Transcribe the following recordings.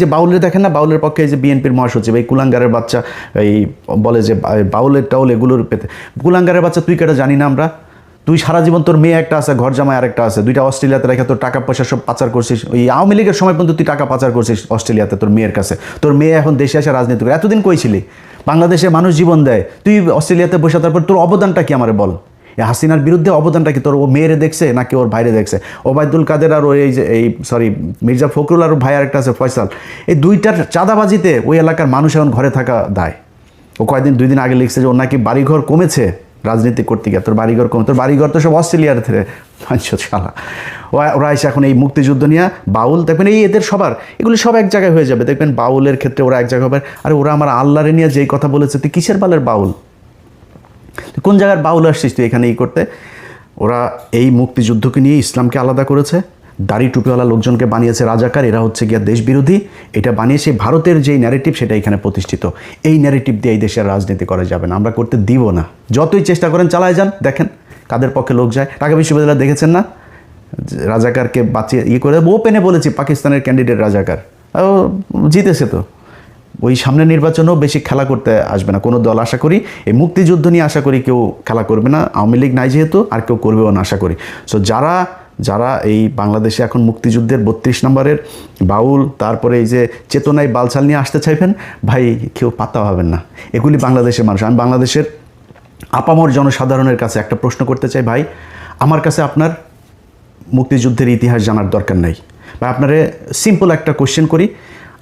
যে বাউলের দেখেন না? বাউলের পক্ষে যে বিএনপির মহাসচিব, এই কুলাঙ্গারের বাচ্চা, এই বলে যে বাউলের টাউল এগুলোর পেতে কুলাঙ্গারের বাচ্চা, তুই কেটা জানি না আমরা? তুই সারা জীবন তোর মেয়ে একটা আছে, ঘর জামাই আরেকটা আছে, দুইটা অস্ট্রেলিয়াতে রেখে তোর টাকা পয়সা সব পাচার করছিস। ওই আওয়ামী লীগের সময় পর্যন্ত তুই টাকা পাচার করছিস অস্ট্রেলিয়াতে তোর মেয়ের কাছে। তোর মেয়ে এখন দেশে আসে রাজনীতি করে এতদিন কইছিলি বাংলাদেশে মানুষ জীবন দেয়। তুই অস্ট্রেলিয়াতে বসে তারপর তোর অবদানটা কি আমার বল? হাসিনার বিরুদ্ধে অবদানটা কি? তোর ও মেয়েরে দেখছে নাকি ওর ভাইরে দেখছে? ওবায়দুল কাদের আর ওই যে এই সরি মির্জা ফখরুল আর ভাই আরেকটা আছে, ফয়সাল। এই দুইটার চাঁদাবাজিতে ওই এলাকার মানুষ এখন ঘরে থাকা দায়। ও কয়েকদিন, দুই দিন আগে লিখছে যে ওর নাকি বাড়িঘর কমেছে রাজনীতি করতে গিয়ে তোর বাড়িঘর কমে তোর বাড়িঘর তো সব অস্ট্রেলিয়ার থেকে শালা। ও- ওরা এসে এখন এই মুক্তিযুদ্ধ নিয়ে বাউল, দেখবেন এই এদের সবার, এগুলি সব এক জায়গায় হয়ে যাবে। দেখবেন বাউলের ক্ষেত্রে ওরা এক জায়গায় হবে। আরে ওরা আমার আল্লাহরে নিয়ে যেই কথা বলেছে, তুই কিসের বালের বাউল? কোন জায়গার বাউল আসছিস তুই এখানে ই করতে? ওরা এই মুক্তিযুদ্ধকে নিয়ে ইসলামকে আলাদা করেছে। দাড়ি টুপিওয়ালা লোকজনকে বানিয়েছে রাজাকার, এরা হচ্ছে গিয়া দেশ বিরোধী এটা বানিয়েছে ভারতের যেই ন্যারেটিভ সেটা এখানে প্রতিষ্ঠিত। এই ন্যারেটিভ দিয়ে এই দেশের রাজনীতি করা যাবে না। আমরা করতে দিব না। যতই চেষ্টা করেন, চালায় যান। দেখেন, কাদের পক্ষে লোক যায়। ঢাকা বিশ্ববিদ্যালয় দেখেছেন না? রাজাকারকে বাঁচিয়ে ইয়ে করে, ওপেনে বলেছি, পাকিস্তানের ক্যান্ডিডেট রাজাকার। জিতেছে তো। ওই সামনে নির্বাচনেও বেশি খেলা করতে আসবে না। কোনো দল আশা করি, এই মুক্তিযুদ্ধ নিয়ে আশা করি কেউ খেলা করবে না। আওয়ামী লীগ নাই যেহেতু, আর কেউ করবেও না আশা করি। সো যারা যারা এই বাংলাদেশে এখন মুক্তিযুদ্ধের বত্রিশ নম্বরের বাউল, তারপরে এই যে চেতনায় বালছাল নিয়ে আসতে চাইবেন, ভাই কেউ পাতা পাবেন না। এগুলি বাংলাদেশের মানুষ। আমি বাংলাদেশের আপামর জনসাধারণের কাছে একটা প্রশ্ন করতে চাই, ভাই, আমার কাছে আপনার মুক্তিযুদ্ধের ইতিহাস জানার দরকার নাই। বা আপনারে সিম্পল একটা কোশ্চেন করি।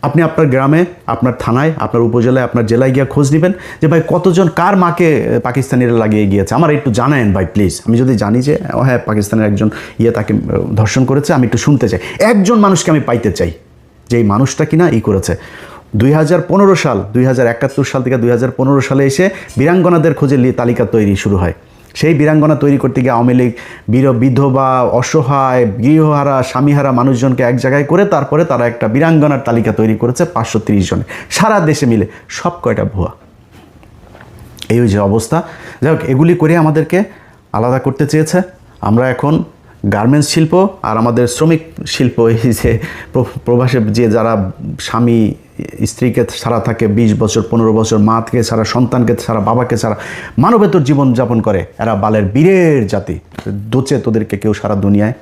আপনি আপনার গ্রামে, আপনার থানায়, আপনার উপজেলায়, আপনার জেলায় গিয়ে খোঁজ নেবেন যে ভাই কতজন, কার মাকে পাকিস্তানিরা লাগিয়ে গিয়েছে। আমার একটু জানায়েন ভাই প্লিজ আমি যদি জানি যে হ্যাঁ পাকিস্তানের একজন ইয়ে তাকে ধর্ষণ করেছে, আমি একটু শুনতে চাই। একজন মানুষকে আমি পাইতে চাই, যে এই মানুষটা কিনা ই করেছে। দুই হাজার পনেরো সাল, দুই হাজার একাত্তর সাল থেকে দুই হাজার পনেরো সালে এসে বীরাঙ্গনাদের খোঁজে তালিকা তৈরি শুরু হয়। সেই বীরাঙ্গনা তৈরি করতে গিয়ে আওয়ামী লীগ বীর, বিধবা, অসহায়, গৃহহারা, স্বামীহারা মানুষজনকে এক জায়গায় করে তারপরে তারা একটা বীরাঙ্গনার তালিকা তৈরি করেছে পাঁচশো তিরিশ জনে। সারা দেশে মিলে সব কয়টা ভুয়া? এই যে অবস্থা। যাই হোক, এগুলি করে আমাদেরকে আলাদা করতে চেয়েছে। আমরা এখন গার্মেন্টস শিল্প আর আমাদের শ্রমিক শিল্প, এই যে প্র- প্রবাসে যে যারা স্বামী, স্ত্রীকে ছাড়া থাকে বিশ বছর, পনেরো বছর, মাকে ছাড়া, সন্তানকে ছাড়া, বাবাকে ছাড়া, মানবেতর জীবন যাপন করে, এরা বালের বীরের জাতি। দোচে তোদেরকে কেউ সারা দুনিয়ায়,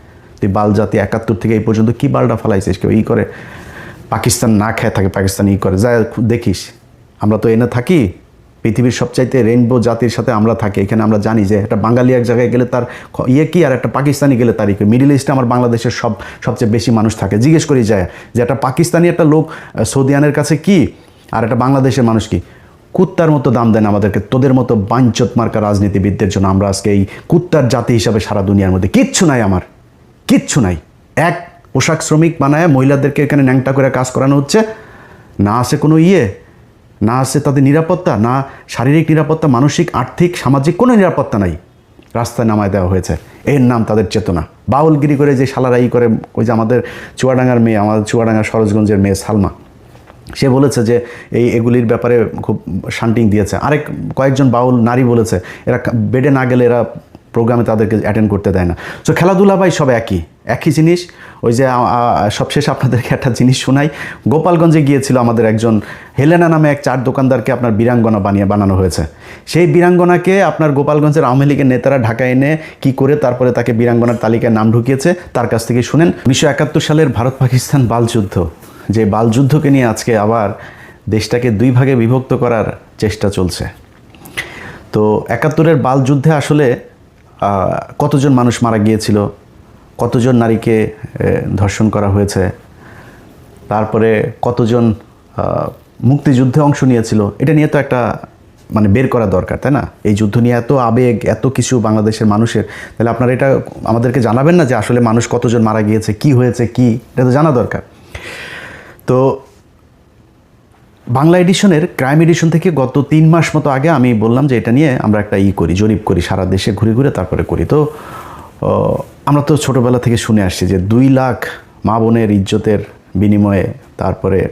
তুই বাল জাতি একাত্তর থেকে এই পর্যন্ত কি বালটা ফালাইছিস? কেউ ই করে, পাকিস্তান না খেয়ে থাকে, পাকিস্তান ই করে। যা দেখিস, আমরা তো এনে থাকি পৃথিবীর সবচাইতে রেইনবো জাতির সাথে আমরা থাকি। এখানে আমরা জানি যে একটা বাঙালি এক জায়গায় গেলে তার ইয়ে কি আর একটা পাকিস্তানি গেলে তার ইয়ে মিডিল ইস্টে আমার বাংলাদেশের সব, সবচেয়ে বেশি মানুষ থাকে। জিজ্ঞেস করি যায় যে একটা পাকিস্তানি একটা লোক সৌদিয়ানের কাছে কি আর একটা বাংলাদেশের মানুষ কি? কুত্তার মতো দাম দেন আমাদেরকে, তোদের মতো বাঞ্চত মার্কা রাজনীতিবিদদের জন্য আমরা আজকে এই কুত্তার জাতি হিসাবে সারা দুনিয়ার মধ্যে। কিচ্ছু নাই আমার, কিচ্ছু নাই। এক পোশাক শ্রমিক বানায় মহিলাদেরকে এখানে ন্যাংটা করে কাজ করানো হচ্ছে। না আছে কোনো ইয়ে। না আছে তাদের নিরাপত্তা, না শারীরিক নিরাপত্তা, মানসিক, আর্থিক, সামাজিক কোনো নিরাপত্তা নাই। রাস্তায় নামায় দেওয়া হয়েছে। এর নাম তাদের চেতনা। বাউলগিরি করে যে শালারা করে, ওই যে আমাদের চুয়াডাঙ্গার মেয়ে, আমাদের চুয়াডাঙ্গার সরোজগঞ্জের মেয়ে সালমা, সে বলেছে যে এই এগুলির ব্যাপারে খুব শান্টিং দিয়েছে। আরেক কয়েকজন বাউল নারী বলেছে, এরা বেডে না গেলে এরা প্রোগ্রামে তাদেরকে অ্যাটেন্ড করতে দেয় না। সো খেলাধুলা ভাই সব একই একই জিনিস। ওই যে সবশেষে আপনাদেরকে একটা জিনিস শোনাই। গোপালগঞ্জে গিয়েছিল আমাদের একজন হেলেনা নামে এক চার দোকানদারকে আপনার বীরাঙ্গনা বানিয়ে বানানো হয়েছে। সেই বীরাঙ্গনাকে আপনার গোপালগঞ্জের আওয়ামী লীগের নেতারা ঢাকায় এনে কি করে তারপরে তাকে বীরাঙ্গনার তালিকায় নাম ঢুকিয়েছে, তার কাছ থেকে শুনেন। উনিশশো একাত্তর সালের ভারত পাকিস্তান বালযুদ্ধ যে বালযুদ্ধকে নিয়ে আজকে আবার দেশটাকে দুই ভাগে বিভক্ত করার চেষ্টা চলছে। তো, একাত্তরের বালযুদ্ধে আসলে কতজন মানুষ মারা গিয়েছিল, কতজন নারীকে ধর্ষণ করা হয়েছে, তারপরে কতজন মুক্তিযুদ্ধে অংশ নিয়েছিল, এটা নিয়ে তো একটা মানে বের করা দরকার, তাই না? এই যুদ্ধ নিয়ে এত আবেগ, এত কিছু বাংলাদেশের মানুষের, তাহলে আপনারা এটা আমাদেরকে জানাবেন না যে আসলে মানুষ কতজন মারা গিয়েছে, কি হয়েছে, কি? এটা তো জানা দরকার। তো বাংলা এডিশনের ক্রাইম এডিশন থেকে গত তিন মাস মতো আগে আমি বললাম যে এটা নিয়ে আমরা একটা ই করি, জরিপ করি, সারা দেশে ঘুরে ঘুরে তারপরে করি। তো আমরা তো ছোটোবেলা থেকে শুনে আসছি যে দুই লাখ মা বোনের ইজ্জতের বিনিময়ে তারপরে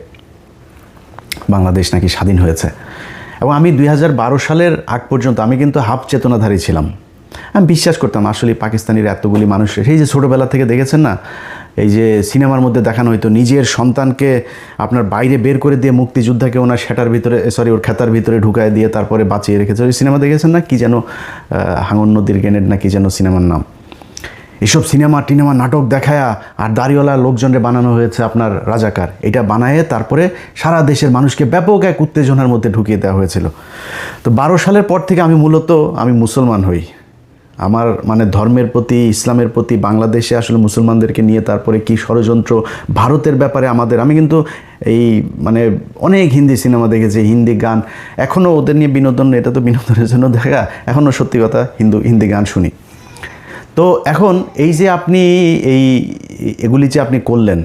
বাংলাদেশ নাকি স্বাধীন হয়েছে। এবং আমি দুই হাজার বারো সালের আগ পর্যন্ত আমি কিন্তু হাফ চেতনাধারী ছিলাম। আমি বিশ্বাস করতাম আসলে পাকিস্তানির এতগুলি মানুষ, সেই যে ছোটোবেলা থেকে দেখেছেন না এই যে সিনেমার মধ্যে দেখানো হয়তো নিজের সন্তানকে আপনার বাইরে বের করে দিয়ে মুক্তিযোদ্ধাকে ওনার সেটার ভিতরে সরি ওর খেতার ভিতরে ঢুকায় দিয়ে তারপরে বাঁচিয়ে রেখেছে। ওই সিনেমা দেখেছেন না? কি যেন হাঙন নদীর গ্রেনেড না কি যেন সিনেমার নাম। এসব সিনেমা টিনেমা নাটক দেখায়া আর দাড়িওয়ালা লোকজনরে বানানো হয়েছে আপনার রাজাকার। এটা বানায়ে তারপরে সারা দেশের মানুষকে ব্যাপক এক উত্তেজনার মধ্যে ঢুকিয়ে দেওয়া হয়েছিল। তো বারো সালের পর থেকে আমি মূলত, আমি মুসলমান হই। আমার মানে ধর্মের প্রতি, ইসলামের প্রতি, বাংলাদেশে আসলে মুসলমানদেরকে নিয়ে তারপরে কি ষড়যন্ত্র, ভারতের ব্যাপারে আমাদের, আমি কিন্তু এই মানে অনেক হিন্দি সিনেমা দেখেছি, হিন্দি গান এখনও ওদের নিয়ে বিনোদন, এটা তো বিনোদনের জন্য দেখা এখনও সত্যি কথা হিন্দু, হিন্দি গান শুনি। তো এখন এই যে আপনি এই, এগুলি যে আপনি করলেন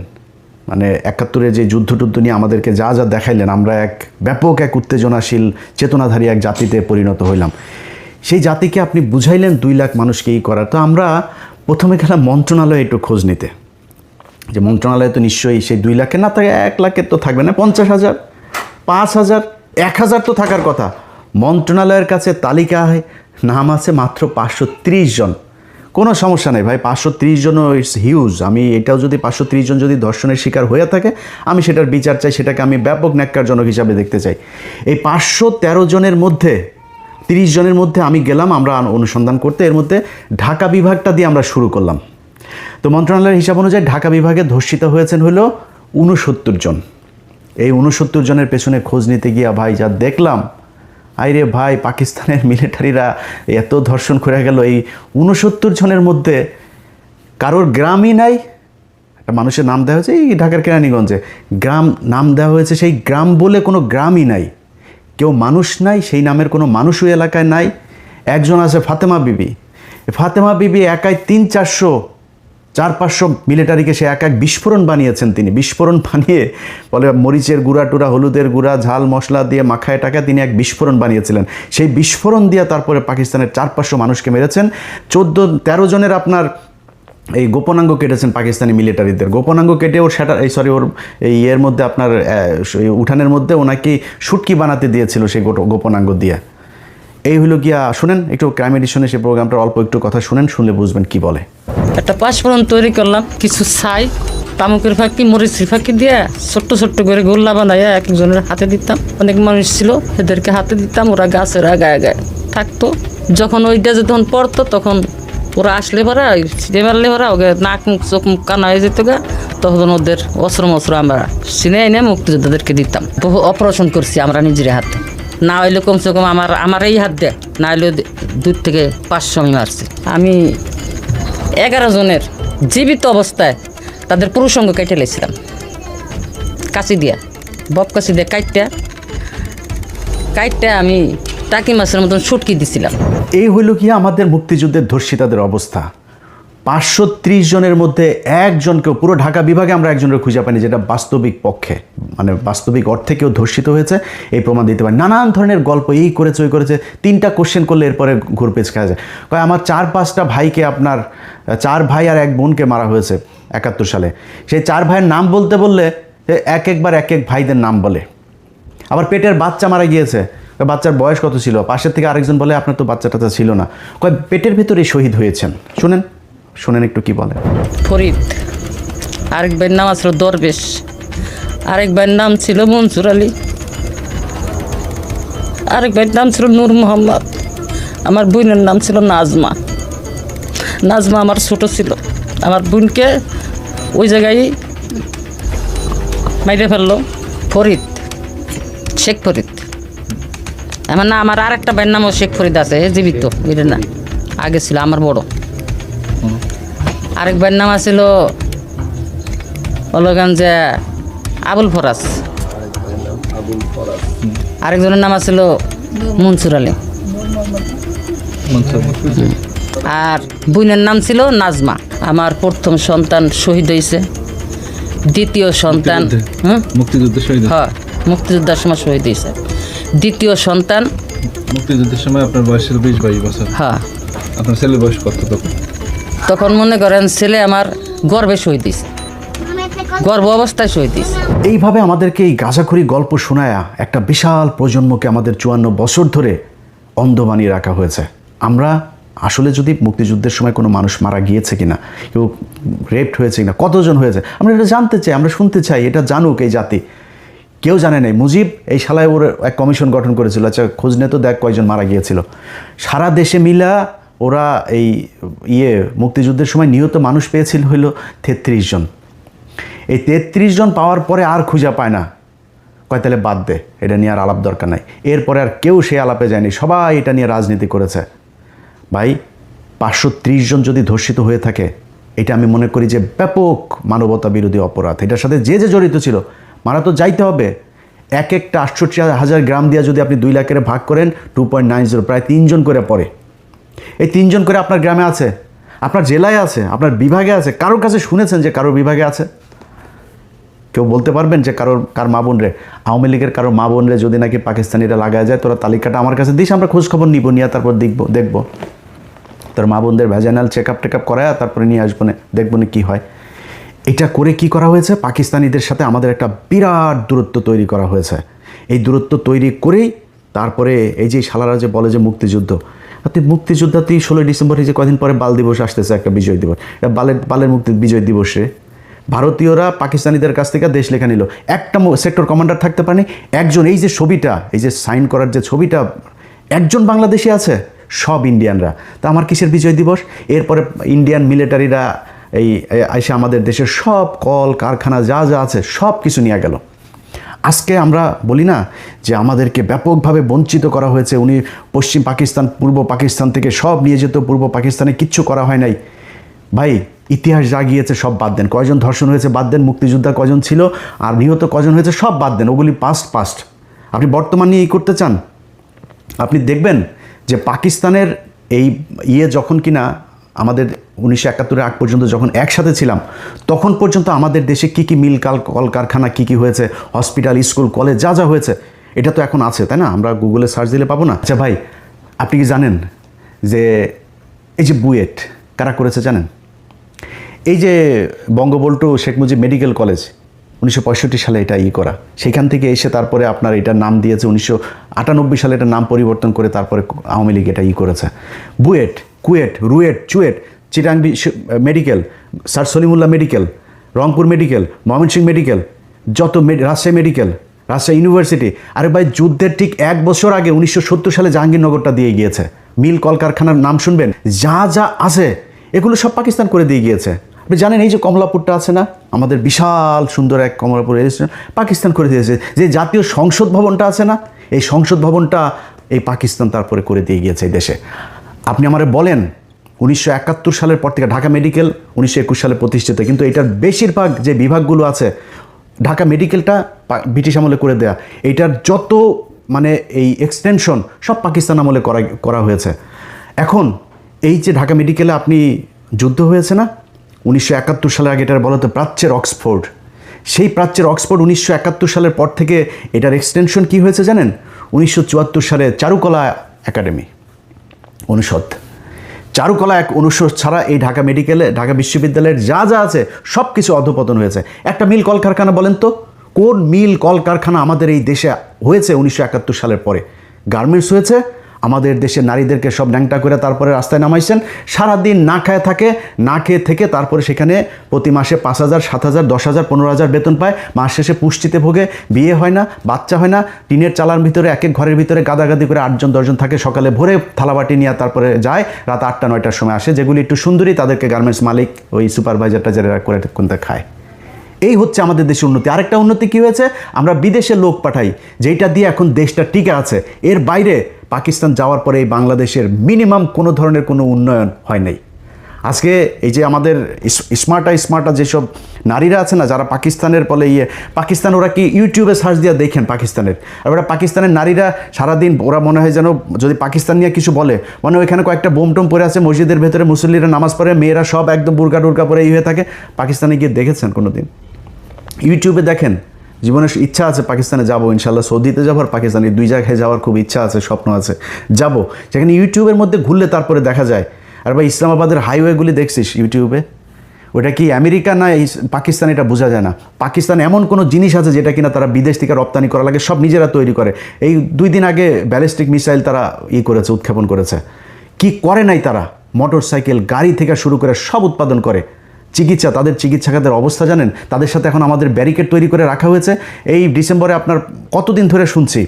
মানে একাত্তরে যে যুদ্ধ টুদ্ধ নিয়ে আমাদেরকে যা যা দেখাইলেন, আমরা এক ব্যাপক এক উত্তেজনাশীল, চেতনাধারী এক জাতিতে পরিণত হইলাম। সেই জাতিকে আপনি বুঝাইলেন দুই লাখ মানুষকে এই করার। তো আমরা প্রথমে গেলাম মন্ত্রণালয়ে একটু খোঁজ নিতে। যে মন্ত্রণালয়ে তো নিশ্চয়ই সেই দুই লাখের না থাকে এক লাখের তো থাকবে না, পঞ্চাশ হাজার, পাঁচ হাজার, এক হাজার তো থাকার কথা। মন্ত্রণালয়ের কাছে তালিকায় নাম আছে মাত্র পাঁচশো ত্রিশ জন। কোনো সমস্যা নেই ভাই, পাঁচশো ত্রিশ জনও ইটস হিউজ আমি এটাও যদি পাঁচশো ত্রিশ জন যদি ধর্ষণের শিকার হয়ে থাকে, আমি সেটার বিচার চাই, সেটাকে আমি ব্যাপক ন্যাক্কারজনক হিসাবে দেখতে চাই। এই পাঁচশো তেরো জনের মধ্যে তিরিশ জনের মধ্যে আমি গেলাম, আমরা অনুসন্ধান করতে। এর মধ্যে ঢাকা বিভাগটা দিয়ে আমরা শুরু করলাম। তো মন্ত্রণালয়ের হিসাব অনুযায়ী ঢাকা বিভাগে ধর্ষিত হয়েছেন হলো উনসত্তর জন। এই উনসত্তর জনের পেছনে খোঁজ নিতে গিয়া ভাই যা দেখলাম, আইরে ভাই, পাকিস্তানের মিলিটারিরা এত ধর্ষণ করে গেল। এই উনসত্তর জনের মধ্যে কারোর গ্রামই নাই, একটা মানুষের নাম দেওয়া হয়েছে, এই ঢাকার কেরানীগঞ্জে। গ্রাম, নাম দেওয়া হয়েছে সেই গ্রাম বলে কোনো গ্রামই নাই। কেউ মানুষ নাই, সেই নামের কোনো মানুষও এলাকায় নাই। একজন আছে ফাতেমা বিবি। ফাতেমা বিবি একাই তিন চারশো, চার পাঁচশো মিলিটারিকে সে এক এক বিস্ফোরণ বানিয়েছেন তিনি। বিস্ফোরণ বানিয়ে বলে মরিচের গুঁড়া টুরা হলুদের গুঁড়া, ঝাল মশলা দিয়ে মাখায় টাকা তিনি এক বিস্ফোরণ বানিয়েছিলেন। সেই বিস্ফোরণ দিয়ে তারপরে পাকিস্তানের চার পাঁচশো মানুষকে মেরেছেন। চোদ্দ, তেরো জনের আপনার এই গোপনাঙ্গ কেটেছেন পাকিস্তানি মিলিটারিদের। গোপনাঙ্গ কেটে ওর সেটা, এই সরি ওর এই ইয়ের মধ্যে আপনার উঠানের মধ্যে ওনাকে শুটকি বানাতে দিয়েছিল সেই গোপনাঙ্গ দিয়ে। এই হলো গিয়া, শুনেন, একটু ক্রাইম এডিশনে সেই প্রোগ্রামটার অল্প একটু কথা শুনেন, শুনলে বুঝবেন কি বলে। একটা পাঁচফোড়ন তৈরি করলাম, কিছু ছাই, তামুকের ফাঁকি, মরিচের ফাঁকি দিয়ে ছোট্ট ছোট্ট করে গোল্লা বানাইয়া এক একজনের হাতে দিতাম। অনেক মানুষ ছিল, এদেরকে হাতে দিতাম, ওরা গাছের আগায় আগায় থাকতো। যখন ওইটা যখন পড়তো, তখন ওরা আসলে পরা ছিঁড়ে মারলে পরা, ওকে নাক, মুখ, চোখ, মুখ কানা হয়ে যেত গা। তখন ওদের অস্ত্র মস্ত্র আমরা চিনে এনে মুক্তিযোদ্ধাদেরকে দিতাম। বহু অপারেশন করছি আমরা নিজের হাতে। না হইলে কমসে কম আমার আমার এই হাত দেয় না হইলে দূর থেকে পাঁচশো আমি মারছি। আমি এগারো জনের জীবিত অবস্থায় তাদের পুরুষঙ্গ কেটে লেছিলাম। কাশি দিয়া বব কাশি দিয়ে কাইটটা কাইটটা আমি টাকি মাছের মতন সুটকি দিছিলাম। এই হইল কি আমাদের মুক্তিযুদ্ধের ধর্ষিতাদের অবস্থা। পাঁচশো ত্রিশ জনের মধ্যে একজনকেও পুরো ঢাকা বিভাগে আমরা একজনের খুঁজে পাইনি, যেটা বাস্তবিক পক্ষে মানে বাস্তবিক অর্থে কেউ ধর্ষিত হয়েছে, এই প্রমাণ দিতে পারে নানান ধরনের গল্প, এই করেছে, ওই করেছে, তিনটা কোশ্চেন করলে এরপরে ঘুরপেচ খাওয়া যায়। কয়, আমার চার পাঁচটা ভাইকে আপনার, চার ভাই আর এক বোনকে মারা হয়েছে একাত্তর সালে। সেই চার ভাইয়ের নাম বলতে বললে এক একবার এক এক ভাইদের নাম বলে। আবার পেটের বাচ্চা মারা গিয়েছে। বাচ্চার বয়স কত ছিল? পাশের থেকে আরেকজন বলে, আপনার তো বাচ্চা টাচ্চা ছিল না। কয়, পেটের ভেতরে শহীদ হয়েছেন। শুনেন শুনেন একটু কি বলে ফরিদ, আরেক ভাইয়ের নাম আছিল দরবেশ। আরেক ভাইয়ের নাম ছিল মনসুর আলী। আরেক ভাইয়ের নাম ছিল নূর মোহাম্মদ। আমার বোনের নাম ছিল নাজমা। নাজমা আমার ছোট ছিল। আমার বোনকে ওই জায়গায় মাইরে ফেলল। ফরিদ, শেখ ফরিদ। আমার না আমার আরেকটা ভাইয়ের নামও শেখ ফরিদ আছে জীবিত এটা না আগে ছিল আমার বড়। আরেক ভাইয়ের নাম আছিল অলগান যে আবুল ফরাজ। আরেকজনের নাম আছিল মনসুর আলী। আর বোনের নাম ছিল নাজমা। আমার প্রথম সন্তান শহীদ হয়েছে। দ্বিতীয় সন্তান হুম? মুক্তিযুদ্ধের শহীদ হ্যাঁ মুক্তিযোদ্ধার সময় শহীদ হয়েছে। দ্বিতীয় সন্তান। মুক্তিযুদ্ধের সময় আপনার বয়স ছিল বিশ বাইশ বছর। হ্যাঁ। আপনার ছেলের বয়স কত তখন? তখন মনে করেন ছেলে আমার গর্বে শহীদ হয়েছে। গর্ভ অবস্থায় শহীদ হয়েছে। এইভাবে আমাদেরকে এই গাঁজাখুরি গল্প শোনায়া একটা বিশাল প্রজন্মকে আমাদের চুয়ান্ন বছর ধরে অন্ধ বানিয়ে রাখা হয়েছে। আমরা আসলে যদি মুক্তিযুদ্ধের সময় কোনো মানুষ মারা গিয়েছে কিনা কেউ রেপড হয়েছে কিনা কতজন হয়েছে আমরা এটা জানতে চাই আমরা শুনতে চাই এটা জানুক এই জাতি। কেউ জানে নাই। মুজিব এই শালায় ওর এক কমিশন গঠন করেছিল। আচ্ছা খোঁজ নে তো দেখ কয়জন মারা গিয়েছিল। সারা দেশে মিলা ওরা এই ইয়ে মুক্তিযুদ্ধের সময় নিহত মানুষ পেয়েছিল হইল তেত্রিশ জন। এই তেত্রিশ জন পাওয়ার পরে আর খুঁজা পায় না। কয়, তাহলে বাদ দে, এটা নিয়ে আর আলাপ দরকার নাই। এরপরে আর কেউ সে আলাপে যায়নি। সবাই এটা নিয়ে রাজনীতি করেছে। ভাই, পাঁচশো ত্রিশ জন যদি ধর্ষিত হয়ে থাকে, এটা আমি মনে করি যে ব্যাপক মানবতা বিরোধী অপরাধ। এটার সাথে যে যে জড়িত ছিল মারা তো যাইতে হবে। এক একটা আটষট্টি হাজার গ্রাম দিয়ে যদি আপনি দুই লাখের ভাগ করেন টু পয়েন্ট নাইন জিরো প্রায় তিনজন করে পড়ে। এই তিনজন করে আপনার গ্রামে আছে, আপনার জেলায় আছে, আপনার বিভাগে আছে, কারোর কাছে শুনেছেন যে কারোর বিভাগে আছে? কেউ বলতে পারবেন যে কারোর, কার মা বোন রে আওয়ামী লীগের কারোর মা বোন রে যদি নাকি পাকিস্তানিরা লাগায় যায়, তোরা তালিকাটা আমার কাছে দিস, আমরা খোঁজ খবর নিব, নিয়ে তারপর দেখব দেখব। তোর মা বোনদের vaginal check up take up করায় তারপরে নিয়ে আসব, না দেখব না কী হয়। এটা করে কি করা হয়েছে? পাকিস্তানিদের সাথে আমাদের একটা বিরাট দূরত্ব তৈরি করা হয়েছে। এই দূরত্ব তৈরি করেই তারপরে এই যে শালারা যে বলে যে মুক্তিযুদ্ধ, আপনি মুক্তিযোদ্ধাতেই ষোলোই ডিসেম্বর, এই যে কদিন পরে বাল দিবস আসতেছে, একটা বিজয় দিবস। এটা বালের বালের মুক্তি, বিজয় দিবসে ভারতীয়রা পাকিস্তানিদের কাছ থেকে দেশ লেখা নিল। একটা সেক্টর কমান্ডার থাকতে পারেনি, একজন, এই যে ছবিটা, এই যে সাইন করার যে ছবিটা, একজন বাংলাদেশি আছে, সব ইন্ডিয়ানরা। তা আমার কিসের বিজয় দিবস? এরপরে ইন্ডিয়ান মিলিটারিরা এই এসে আমাদের দেশের সব কল, কারখানা, যা যা আছে, সব কিছু নিয়ে গেল। আজকে আমরা বলি না যে আমাদেরকে ব্যাপকভাবে বঞ্চিত করা হয়েছে। উনি পশ্চিম পাকিস্তান, পূর্ব পাকিস্তান থেকে সব নিয়ে যেত, পূর্ব পাকিস্তানে কিচ্ছু করা হয় নাই। ভাই, ইতিহাস যা গিয়েছে, সব বাদ দেন। কয়জন ধর্ষণ হয়েছে, বাদ দেন। মুক্তিযোদ্ধা কজন ছিল, আর নিহত কজন হয়েছে, সব বাদ দেন। ওগুলি পাস্ট পাস্ট আপনি বর্তমান নিয়ে এই করতে চান? আপনি দেখবেন যে পাকিস্তানের এই ইয়ে যখন কিনা আমাদের উনিশশো একাত্তরের আগ পর্যন্ত যখন একসাথে ছিলাম, তখন পর্যন্ত আমাদের দেশে কী কী মিল কাল, কলকারখানা, কী কী হয়েছে, হসপিটাল, স্কুল, কলেজ, যা যা হয়েছে, এটা তো এখন আছে, তাই না? আমরা গুগলে সার্চ দিলে পাবো না। আচ্ছা ভাই, আপনি কি জানেন যে এই যে বুয়েট, কারা করেছে জানেন? এই যে বঙ্গবল্টু শেখ মুজিব মেডিকেল কলেজ, উনিশশো পঁয়ষট্টি সালে এটা ই করা। সেখান থেকে এসে তারপরে আপনার এটার নাম দিয়েছে, উনিশশো আটানব্বই সালে এটার নাম পরিবর্তন করে তারপরে আওয়ামী লীগ এটা ই করেছে। BUET, KUET, RUET, CUET Chittagong medical sir Salimullah medical Rangpur medical Mymensingh medical যত রাজশাহী মেডিকেল রাজশাহী ইউনিভার্সিটি আরে ভাই যুদ্ধের ঠিক এক বছর আগে উনিশশো সত্তর সালে জাহাঙ্গীরনগরটা দিয়ে গিয়েছে। মিল কলকারখানার নাম শুনবেন? যা যা আছে, এগুলো সব পাকিস্তান করে দিয়ে গিয়েছে। আপনি জানেন এই যে কমলাপুরটা আছে না? আমাদের বিশাল সুন্দর এক কমলাপুর রেজিস্ট্রেশন পাকিস্তান করে দিয়েছে। যে জাতীয় সংসদ ভবনটা আছে না? এই সংসদ ভবনটা এই পাকিস্তান তারপরে করে দিয়ে গিয়েছে এই দেশে। আপনি আমারে বলেন উনিশশো একাত্তর সালের পর থেকে ঢাকা মেডিকেল উনিশশো একুশ সালে প্রতিষ্ঠিত। কিন্তু এটার বেশিরভাগ যে বিভাগগুলো আছে, ঢাকা মেডিকেলটা ব্রিটিশ আমলে করে দেয়া। এটার যত মানে এই এক্সটেনশন সব পাকিস্তান আমলে করা করা হয়েছে। এখন এই যে ঢাকা মেডিকেলে আপনি যুদ্ধ হয়েছে না, উনিশশো একাত্তর সালের আগে এটার বলা হতো প্রাচ্যের অক্সফোর্ড। সেই প্রাচ্যের অক্সফোর্ড উনিশশো একাত্তর সালের পর থেকে এটার এক্সটেনশন কি হয়েছে জানেন? উনিশশো চুয়াত্তর সালে চারুকলা একাডেমি অনুষদ। চারুকলা এক অনুষদ ছাড়া এই ঢাকা মেডিকেলে, ঢাকা বিশ্ববিদ্যালয়ের যা যা আছে সব কিছু অধপতন হয়েছে। একটা মিল কলকারখানা বলেন তো? কোন মিল কলকারখানা আমাদের এই দেশে হয়েছে উনিশশো একাত্তর সালের পরে? গার্মেন্টস হয়েছে আমাদের দেশের নারীদেরকে সব ন্যাংটা করে তারপরে রাস্তায় নামাইছেন। সারাদিন না খায় থাকে, না খেয়ে থেকে তারপরে সেখানে প্রতি মাসে পাঁচ হাজার, সাত হাজার, দশ হাজার, পনেরো হাজার বেতন পায়। মাস শেষে পুষ্টিতে ভোগে, বিয়ে হয় না, বাচ্চা হয় না, টিনের চালার ভিতরে এক এক ঘরের ভিতরে গাদাগাদি করে আটজন, দশজন থাকে, সকালে ভোরে থালাবাটি নিয়ে তারপরে যায়, রাত আটটা, নয়টার সময় আসে। যেগুলি একটু সুন্দরী, তাদেরকে গার্মেন্টস মালিক ওই সুপারভাইজারটা যারা করে কোনটা খায়। এই হচ্ছে আমাদের দেশের উন্নতি। আরেকটা উন্নতি কি হয়েছে? আমরা বিদেশে লোক পাঠাই যেটা দিয়ে এখন দেশটা টিকে আছে। এর বাইরে পাকিস্তান যাওয়ার পরে এই বাংলাদেশের মিনিমাম কোনো ধরনের কোনো উন্নয়ন হয় নাই। আজকে এই যে আমাদের স্মার্টা স্মার্টা যেসব নারীরা আছে না, যারা পাকিস্তানের ফলে ইয়ে পাকিস্তান ওরা কি ইউটিউবে সার্চ দিয়ে দেখেন পাকিস্তানের। আর ওরা পাকিস্তানের নারীরা সারাদিন ওরা মনে হয় যেন যদি পাকিস্তান নিয়ে কিছু বলে মানে ওইখানে কয়েকটা বোম টোম পরে আছে, মসজিদের ভেতরে মুসল্লিরা নামাজ পড়ে, মেয়েরা সব একদম বুর্গা টুর্গা পরে ই হয়ে থাকে। পাকিস্তানে গিয়ে দেখেছেন কোনো দিন ইউটিউবে দেখেন জীবনের ইচ্ছা আছে পাকিস্তানে যাব ইনশাল্লাহ সৌদিতে যাব আর পাকিস্তানে দুই জায়গায় যাওয়ার খুব ইচ্ছা আছে, স্বপ্ন আছে। যাব। সেখানে ইউটিউবের মধ্যে ঘুরলে তারপরে দেখা যায়। আর ভাই, ইসলামাবাদের হাইওয়েগুলি দেখছিস ইউটিউবে ওটা কি আমেরিকা না পাকিস্তান এটা বোঝা যায় না। পাকিস্তান এমন কোনো জিনিস আছে যেটা কিনা তারা বিদেশ থেকে রপ্তানি করা লাগে, সব নিজেরা তৈরি করে। এই দুই দিন আগে ব্যালিস্টিক মিসাইল তারা ই করেছে, উৎক্ষেপণ করেছে। কি করে নাই তারা? মোটর সাইকেল গাড়ি থেকে শুরু করে সব উৎপাদন করে। চিকিৎসা, তাদের চিকিৎসা খাতের অবস্থা জানেন? তাদের সাথে এখন আমাদের ব্যারিকেড তৈরি করে রাখা হয়েছে। এই ডিসেম্বরে আপনার কতদিন ধরে শুনছি,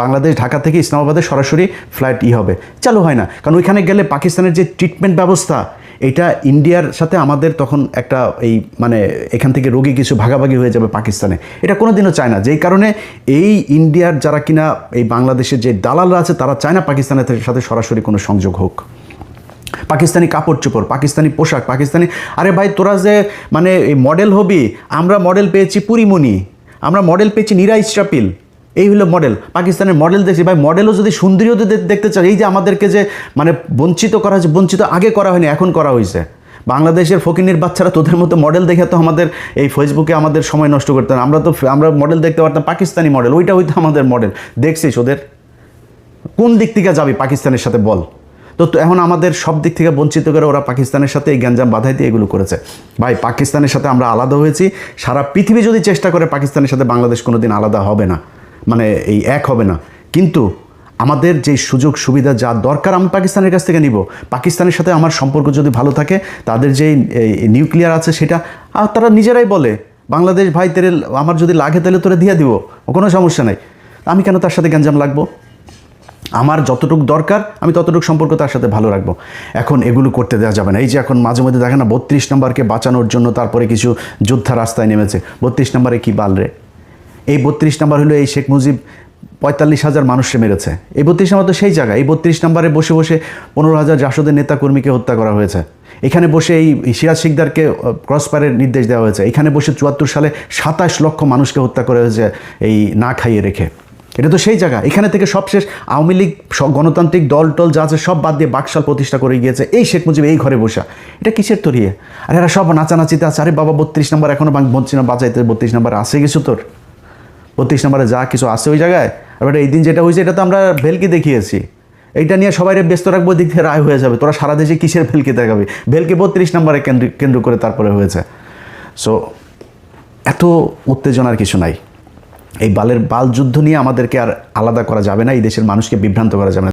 বাংলাদেশ, ঢাকা থেকে ইসলামাবাদে সরাসরি ফ্লাইট ই হবে। চালু হয় না, কারণ ওইখানে গেলে পাকিস্তানের যে ট্রিটমেন্ট ব্যবস্থা, এটা ইন্ডিয়ার সাথে আমাদের তখন একটা এই মানে এখান থেকে রোগী কিছু ভাগাভাগি হয়ে যাবে পাকিস্তানে। এটা কোনো দিনও চায় না, যেই কারণে এই ইন্ডিয়ার যারা কিনা এই বাংলাদেশের যে দালালরা আছে, তারা চায় না পাকিস্তানের সাথে সরাসরি কোনো সংযোগ হোক। পাকিস্তানি কাপড় চোপড়, পাকিস্তানি পোশাক, পাকিস্তানি আরে ভাই, তোরা যে মানে এই মডেল হবি, আমরা মডেল পেয়েছি পুরিমণি আমরা মডেল পেয়েছি নীরা ইস্টাপিল এই হলো মডেল পাকিস্তানের মডেল দেখছি। ভাই মডেলও যদি সুন্দরীও দেখতে চাই এই যে আমাদেরকে যে মানে বঞ্চিত করা হয়েছে, বঞ্চিত আগে করা হয়নি, এখন করা হয়েছে। বাংলাদেশের ফকিনের বাচ্চারা তোদের মতো মডেল দেখে তো আমাদের এই ফেসবুকে আমাদের সময় নষ্ট করতেন আমরা তো আমরা মডেল দেখতে পারতাম পাকিস্তানি মডেল ওইটা হইতো আমাদের মডেল দেখছিস ওদের? কোন দিক থেকে যাবি পাকিস্তানের সাথে বল। তো এখন আমাদের সব দিক থেকে বঞ্চিত করে ওরা পাকিস্তানের সাথে এই গ্যাঞ্জাম বাধাই দিয়ে এগুলো করেছে। ভাই, পাকিস্তানের সাথে আমরা আলাদা হয়েছি। সারা পৃথিবী যদি চেষ্টা করে পাকিস্তানের সাথে বাংলাদেশ কোনো দিন আলাদা হবে না মানে এই এক হবে না। কিন্তু আমাদের যে সুযোগ, সুবিধা, যা দরকার, আমি পাকিস্তানের কাছ থেকে নিব। পাকিস্তানের সাথে আমার সম্পর্ক যদি ভালো থাকে, তাদের যে নিউক্লিয়ার আছে সেটা, আর তারা নিজেরাই বলে, বাংলাদেশ ভাই, তেরে, আমার যদি লাগে তাহলে তোরা দিয়ে দিব, কোনো সমস্যা নাই। আমি কেন তার সাথে গ্যাঞ্জাম লাগবো? আমার যতটুকু দরকার, আমি ততটুকু সম্পর্ক তার সাথে ভালো রাখব। এখন এগুলো করতে দেওয়া যাবে না। এই যে এখন মাঝে মধ্যে দেখে না, বত্রিশ নম্বরকে বাঁচানোর জন্য তারপরে কিছু যোদ্ধা রাস্তায় নেমেছে। বত্রিশ নম্বরে কি বালরে এই বত্রিশ নম্বর হলো এই শেখ মুজিব পঁয়তাল্লিশ হাজার মানুষকে মেরেছে। এই বত্রিশ নম্বর তো সেই জায়গা। এই বত্রিশ নম্বরে বসে বসে পনেরো হাজার জাসদের নেতাকর্মীকে হত্যা করা হয়েছে। এখানে বসে এই সিরাজ শিকদারকে ক্রসপারের নির্দেশ দেওয়া হয়েছে। এখানে বসে চুয়াত্তর সালে সাতাশ লক্ষ মানুষকে হত্যা করা হয়েছে এই না খাইয়ে রেখে। এটা তো সেই জায়গা। এখানে থেকে সব শেষ। আওয়ামী লীগ গণতান্ত্রিক দল টল যা আছে সব বাদ দিয়ে বাকশাল প্রতিষ্ঠা করে গিয়েছে। এই শেখ মুজিব এই ঘরে বসা। এটা কিসের তরিয়ে আর এরা সব নাচানাচিতে আছে। আরে বাবা, বত্রিশ নম্বর এখনও বলছি না বাঁচাইতে বত্রিশ নম্বর আসে কিছু তোর? বত্রিশ নম্বরে যা কিছু আছে ওই জায়গায়। আর এই দিন যেটা হয়েছে, এটা তো আমরা ভেলকি দেখিয়েছি। এইটা নিয়ে সবাই ব্যস্ত রাখব দিক থেকে রায় হয়ে যাবে। তোরা সারা দেশে কিসের ভেলকি দেখাবি? ভেলকি বত্রিশ নম্বরে কেন্দ্র কেন্দ্র করে তারপরে হয়েছে। সো এত উত্তেজনার কিছু নাই। এই বালের বাল যুদ্ধ নিয়ে আমাদেরকে আর আলাদা করা যাবে না, এই দেশের মানুষকে বিভ্রান্ত করা যাবে না।